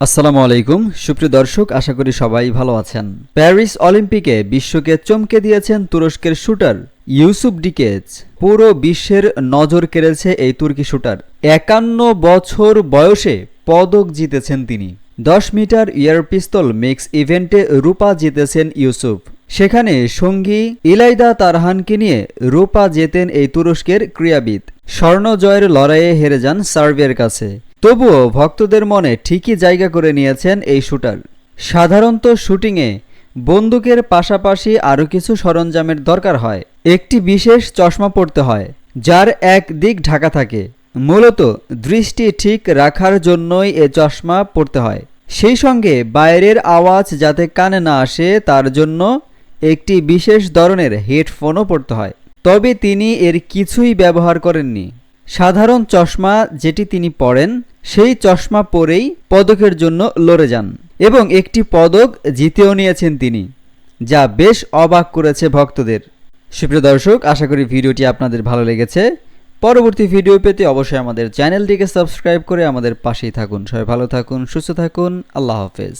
আসসালামু আলাইকুম। সুপ্রিয় দর্শক, আশা করি সবাই ভালো আছেন। প্যারিস অলিম্পিকে বিশ্বকে চমকে দিয়েছেন তুরস্কের শুটার ইউসুফ ডিকেজ। পুরো বিশ্বের নজর কেড়েছে এই তুর্কি শুটার। একান্ন বছর বয়সে পদক জিতেছেন তিনি। দশ মিটার ইয়ার পিস্তল মিক্স ইভেন্টে রূপা জিতেছেন ইউসুফ। সেখানে সঙ্গী ইলাইদা তারহানকে নিয়ে রূপা জেতেন এই তুরস্কের ক্রীড়াবিদ। স্বর্ণ জয়ের লড়াইয়ে হেরে যান সার্বিয়ার কাছে। তবুও ভক্তদের মনে ঠিকই জায়গা করে নিয়েছেন এই শুটার। সাধারণত শুটিংয়ে বন্দুকের পাশাপাশি আরও কিছু সরঞ্জামের দরকার হয়। একটি বিশেষ চশমা পরতে হয়, যার এক দিক ঢাকা থাকে। মূলত দৃষ্টি ঠিক রাখার জন্যই এ চশমা পরতে হয়। সেই সঙ্গে বাইরের আওয়াজ যাতে কানে না আসে, তার জন্য একটি বিশেষ ধরনের হেডফোনও পড়তে হয়। তবে তিনি এর কিছুই ব্যবহার করেননি। সাধারণ চশমা যেটি তিনি পরেন সেই চশমা পরেই পদকের জন্য লড়ে যান এবং একটি পদক জিতেও নিয়েছেন তিনি, যা বেশ অবাক করেছে ভক্তদের। সুপ্রিয় দর্শক, আশা করি ভিডিওটি আপনাদের ভালো লেগেছে। পরবর্তী ভিডিও পেতে অবশ্যই আমাদের চ্যানেলটিকে সাবস্ক্রাইব করে আমাদের পাশেই থাকুন। সবাই ভালো থাকুন, সুস্থ থাকুন, আল্লাহ হাফেজ।